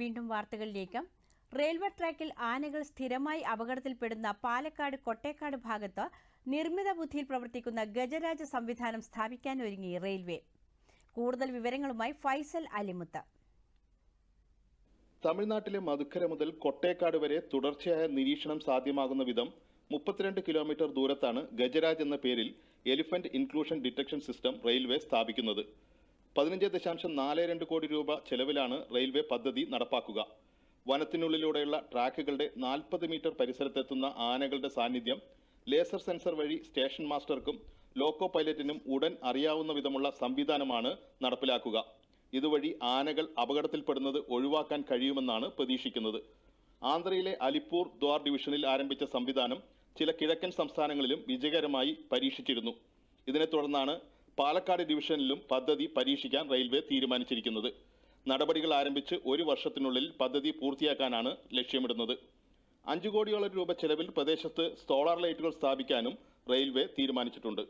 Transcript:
വീണ്ടും വാർത്തകളിലേക്ക്. റെയിൽവേ ട്രാക്കിൽ ആനകൾ സ്ഥിരമായി അപകടത്തിൽപ്പെടുന്ന പാലക്കാട് കൊട്ടേക്കാട് ഭാഗത്ത് നിർമ്മിത ബുദ്ധിയിൽ പ്രവർത്തിക്കുന്ന ഗജരാജ സംവിധാനം സ്ഥാപിക്കാനൊരുങ്ങി റെയിൽവേ. കൂടുതൽ വിവരങ്ങളുമായി ഫൈസൽ അലിമുത്ത്. തമിഴ്നാട്ടിലെ മധുക്കര മുതൽ കൊട്ടേക്കാട് വരെ തുടർച്ചയായ നിരീക്ഷണം സാധ്യമാകുന്ന വിധം മുപ്പത്തിരണ്ട് കിലോമീറ്റർ ദൂരത്താണ് ഗജരാജ് എന്ന പേരിൽ elephant inclusion detection system railway സ്ഥാപിക്കുന്നത്. പതിനഞ്ച് ദശാംശം നാല് രണ്ട് കോടി രൂപ ചെലവിലാണ് റെയിൽവേ പദ്ധതി നടപ്പാക്കുക. വനത്തിനുള്ളിലൂടെയുള്ള ട്രാക്കുകളുടെ നാൽപ്പത് മീറ്റർ പരിസരത്തെത്തുന്ന ആനകളുടെ സാന്നിധ്യം ലേസർ സെൻസർ വഴി സ്റ്റേഷൻ മാസ്റ്റർക്കും ലോക്കോ പൈലറ്റിനും ഉടൻ അറിയാവുന്ന വിധമുള്ള സംവിധാനമാണ് നടപ്പിലാക്കുക. ഇതുവഴി ആനകൾ അപകടത്തിൽപ്പെടുന്നത് ഒഴിവാക്കാൻ കഴിയുമെന്നാണ് പ്രതീക്ഷിക്കുന്നത്. ആന്ധ്രയിലെ അലിപ്പൂർ ദ്വാർ ഡിവിഷനിൽ ആരംഭിച്ച സംവിധാനം ചില കിഴക്കൻ സംസ്ഥാനങ്ങളിലും വിജയകരമായി പരീക്ഷിച്ചിരുന്നു. ഇതിനെ തുടർന്നാണ് പാലക്കാട് ഡിവിഷനിലും പദ്ധതി പരീക്ഷിക്കാൻ റെയിൽവേ തീരുമാനിച്ചിരിക്കുന്നത്. നടപടികൾ ആരംഭിച്ച് ഒരു വർഷത്തിനുള്ളിൽ പദ്ധതി പൂർത്തിയാക്കാനാണ് ലക്ഷ്യമിടുന്നത്. അഞ്ചു കോടിയോളം രൂപ ചെലവിൽ പ്രദേശത്ത് സോളാർ ലൈറ്റുകൾ സ്ഥാപിക്കാനും റെയിൽവേ തീരുമാനിച്ചിട്ടുണ്ട്.